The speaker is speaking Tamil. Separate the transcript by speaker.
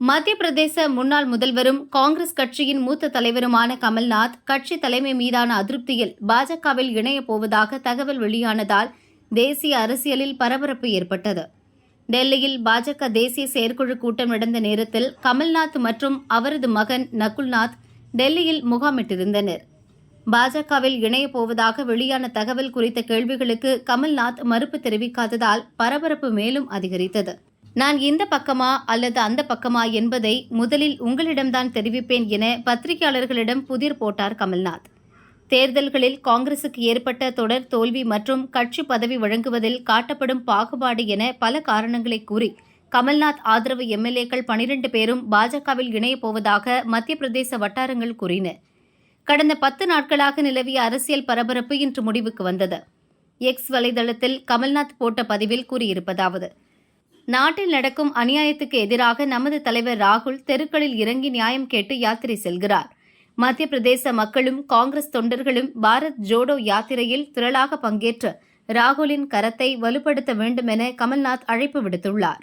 Speaker 1: மத்திய பிரதேச முன்னாள் முதல்வரும் காங்கிரஸ் கட்சியின் மூத்த தலைவருமான கமல்நாத் கட்சி தலைமை மீதான அதிருப்தியில் பாஜகவில் இணையப் போவதாக தகவல் வெளியானதால் தேசிய அரசியலில் பரபரப்பு ஏற்பட்டது. டெல்லியில் பாஜக தேசிய செயற்குழு கூட்டம் நடந்த நேரத்தில் கமல்நாத் மற்றும் அவரது மகன் நகுல்நாத் டெல்லியில் முகாமிட்டிருந்தனர். பாஜகவில் இணையப் போவதாக வெளியான தகவல் குறித்த கேள்விகளுக்கு கமல்நாத் மறுப்பு தெரிவிக்காததால் பரபரப்பு மேலும் அதிகரித்தது. நான் இந்த பக்கமா அல்லது அந்த பக்கமா என்பதை முதலில் உங்களிடம்தான் தெரிவிப்பேன் என பத்திரிகையாளர்களிடம் புதிர் போட்டார் கமல்நாத். தேர்தல்களில் காங்கிரசுக்கு ஏற்பட்ட தொடர் தோல்வி மற்றும் கட்சி பதவி வழங்குவதில் காட்டப்படும் பாகுபாடு என பல காரணங்களை கூறி கமல்நாத் ஆதரவு எம்எல்ஏக்கள் பனிரெண்டு பேரும் பாஜகவில் இணையப் போவதாக மத்திய பிரதேச வட்டாரங்கள் கூறின. கடந்த பத்து நாட்களாக நிலவிய அரசியல் பரபரப்பு இன்று முடிவுக்கு வந்தது. எக்ஸ் வலைதளத்தில் கமல்நாத் போட்ட பதிவில் கூறியிருப்பதாவது நாட்டில் நடக்கும் அநியாயத்துக்கு எதிராக நமது தலைவர் ராகுல் தெருக்களில் இறங்கி நியாயம் கேட்டு யாத்திரை செல்கிறார். மத்திய பிரதேச மக்களும் காங்கிரஸ் தொண்டர்களும் பாரத் ஜோடோ யாத்திரையில் திரளாக பங்கேற்று ராகுலின் கரத்தை வலுப்படுத்த வேண்டும் என கமல்நாத் அழைப்பு விடுத்துள்ளார்.